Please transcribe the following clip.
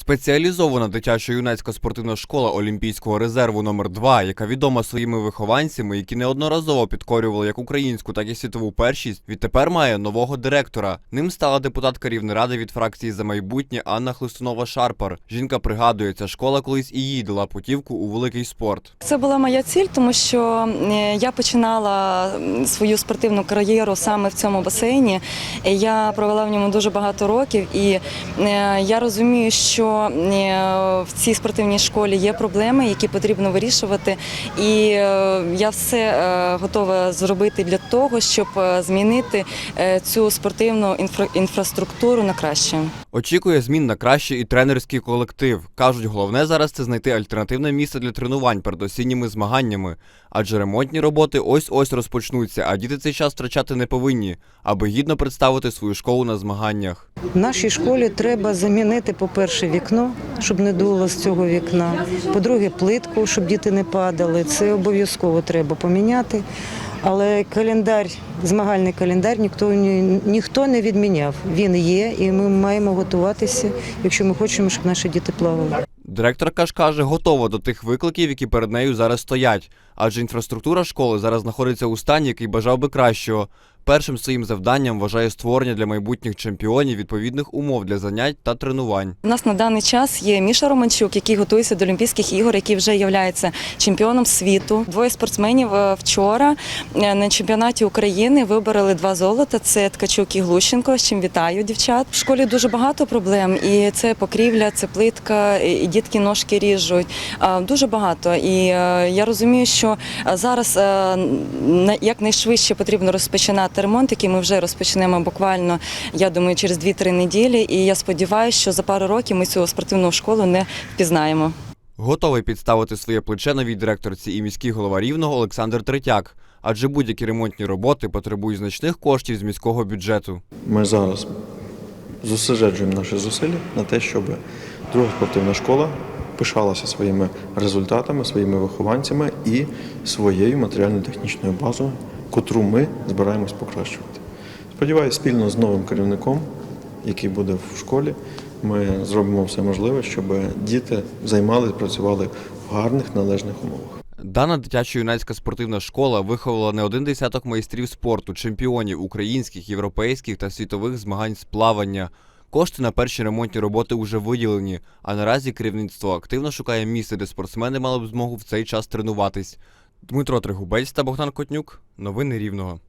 Спеціалізована дитячо-юнацька спортивна школа Олімпійського резерву номер 2 яка відома своїми вихованцями, які неодноразово підкорювали як українську, так і світову першість, відтепер має нового директора. Ним стала депутатка Рівнеради від фракції за майбутнє Анна Хлистунова Шарпар. Жінка пригадує, ця школа колись і їй дала путівку у великий спорт. Це була моя ціль, тому що е, я починала свою спортивну кар'єру саме в цьому басейні. Я провела в ньому дуже багато років, і е, я розумію, що е, в цій спортивній школі є проблеми, які потрібно вирішувати. І е, я все е, готова зробити для того, щоб змінити цю спортивну інфра- інфраструктуру на краще. Очікує змін на краще і тренерський колектив. Кажуть, головне зараз це знайти альтернативне місце для тренувань перед осінніми змаганнями, адже ремонтні роботи ось ось розпочнуться, а діти цей час втрачати не повинні, аби гідно представити свою школу на змаганнях. В нашій школі треба замінити, по-перше, вікно, щоб не дуло з цього вікна. По-друге, плитку, щоб діти не падали. Це обов'язково треба поміняти. Але календар, змагальний календар ніхто, ні- ніхто не відміняв. Він є, і ми маємо готуватися, якщо ми хочемо, щоб наші діти плавали. Директорка ж каже, готова до тих викликів, які перед нею зараз стоять, адже інфраструктура школи зараз знаходиться у стані, який бажав би кращого. Першим своїм завданням вважає створення для майбутніх чемпіонів відповідних умов для занять та тренувань. У нас на даний час є Міша Романчук, який готується до Олімпійських ігор, який вже є чемпіоном світу. Двоє спортсменів е, вчора е, на чемпіонаті України вибороли два золота. Це Ткачук і Глущенко. З чим вітаю дівчат. В школі дуже багато проблем, і це покрівля, це плитка, і дітки ножки ріжуть. Дуже багато. І е, я розумію, що зараз на- якнайшвидше потрібно розпочинати ремонт, який ми вже розпочнемо буквально, я думаю, через 2-3 неділі. І я сподіваюся, що за пару років ми цю спортивну школу не впізнаємо. Готовий підставити своє плече новій директорці і міський голова рівного Олександр Третяк, адже будь-які ремонтні роботи потребують значних коштів з міського бюджету. Ми зараз зосереджуємо наші зусилля на те, щоб друга спортивна школа пишалася своїми результатами, своїми вихованцями і своєю матеріально-технічною базою, котру ми збираємось покращувати. Сподіваюся, спільно з новим керівником, який буде в школі, ми зробимо все можливе, щоб діти займалися, працювали в гарних належних умовах. Дана дитячо-юнацька спортивна школа виховала не один десяток майстрів спорту, чемпіонів українських, європейських та світових змагань з плавання. Кошти на перші ремонтні роботи вже виділені, а наразі керівництво активно шукає місце, де спортсмени мали б змогу в цей час тренуватись. Дмитро Тригубець та Богдан Котнюк. Новини Рівного.